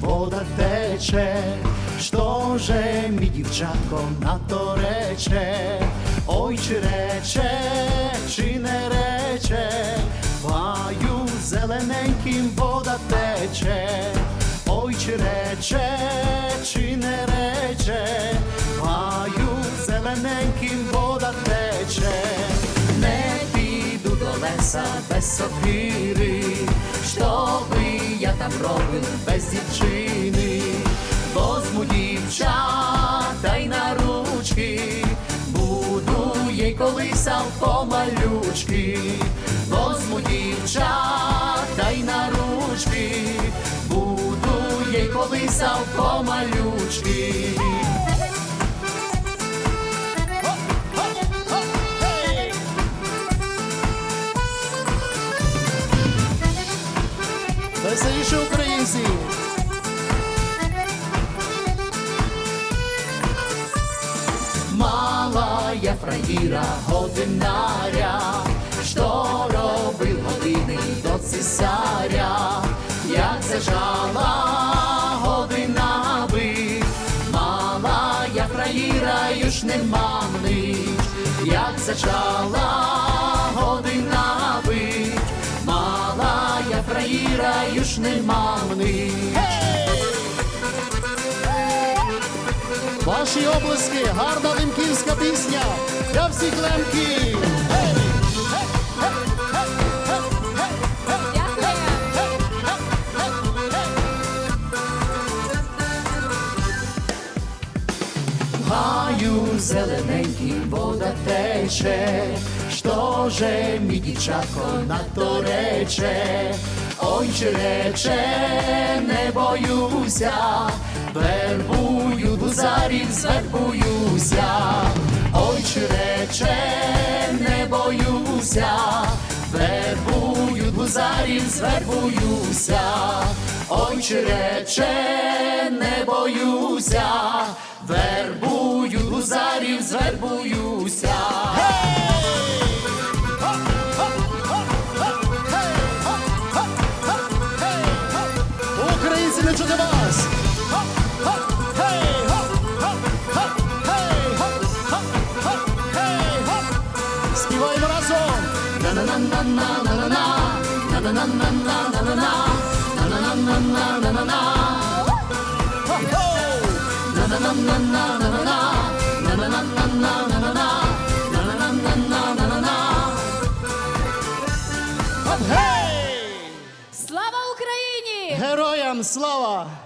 вода тече, що же мій дівчатко на то рече, ой чи рече, чи не рече, Баю зелененьким вода тече, ой чи рече, чи не рече, Баю зелененьким вода тече, не піду до леса без сокири, я без дівчини, возьму дівчата й на ручки, буду їй колисав помалючки, возьму дівчата й на ручки, буду їй колисав помалючки. Веселіше українці! Мала я фраїра годинаря, що робив години до цесаря, як зажала година би, мала я фраїра, юж не мамнить, як зачала фраїра, мамний. Ваші облиски, гарна лимківська пісня для всіх лемків. Гаю зелененький вода тече, що же мій дівчатко на то рече, ой чи рече, не боюся, вербую гузарів, звербуюся, ой чи рече, не боюся, вербую гузарів, звербуюся, ой чи рече, не боюся, вербую гузарів, звербуюся. Українці, не чути вас! Співаємо разом! На-на-на-на-на-на-на, на-на-на-на-на-на-на, на-на-на-на-на-на-на. Хо-хо! На-на-на-на-на-на-на, на-на-на-на-на-на-на, Героям слава!